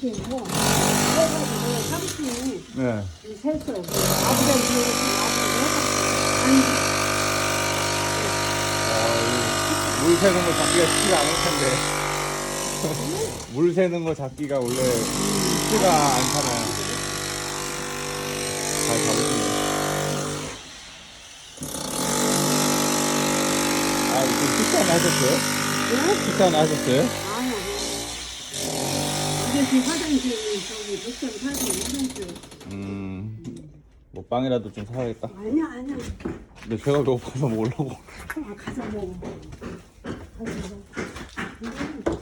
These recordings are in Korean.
되고 그래가지고 삼촌이 네. 셋을 그 아버지가 물 새는 거 잡기가 쉽지가 않을 텐데. 물 새는 거 잡기가 원래 쉽지가 않잖아요. 잘 잡으시네. 아, 이거 식사는 하셨어요? 네? 식사는 하셨어요? 그 화장실이 저기 화장실 음, 뭐 빵이라도 좀 사야겠다. 아니야 아니야 근데 제가 배고파서 먹으려고. 아, 가서 먹어 가서 먹어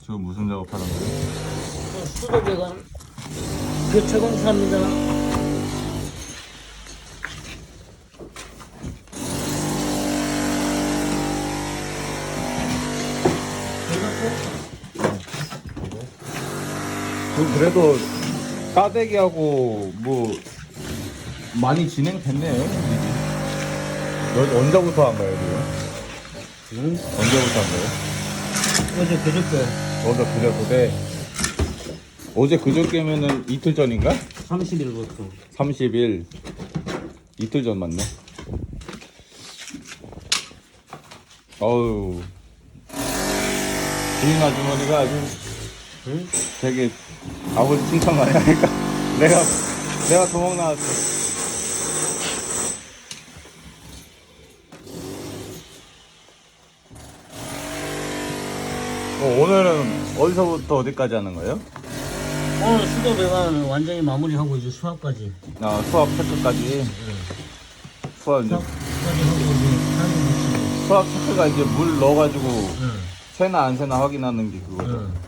지금 무슨 작업하는 거예요? 수도배관 교체 공사입니다. 그 그래도 싸대기하고 뭐 많이 진행됐네요. 너 언제부터 한 거예요, 지금? 응? 언제부터 한 거예요? 어제 그저께 어제 그저께 어제 그저께면은 이틀 전인가? 30일부터 30일 이틀 전 맞네. 어우 주인 아주머니가 아주 응? 되게 아버지 칭찬 많이 하니까 내가 내가 도망 나왔어. 어, 오늘은 어디서부터 어디까지 하는 거예요? 오늘 수도 배관을 완전히 마무리하고 이제 수압까지 아, 수압 체크까지. 수압 이제 수압까지 하고 이제 하는 거지. 수압 체크가 이제 물 넣어가지고 응. 새나 안 새나 확인하는 게 그거죠. 응.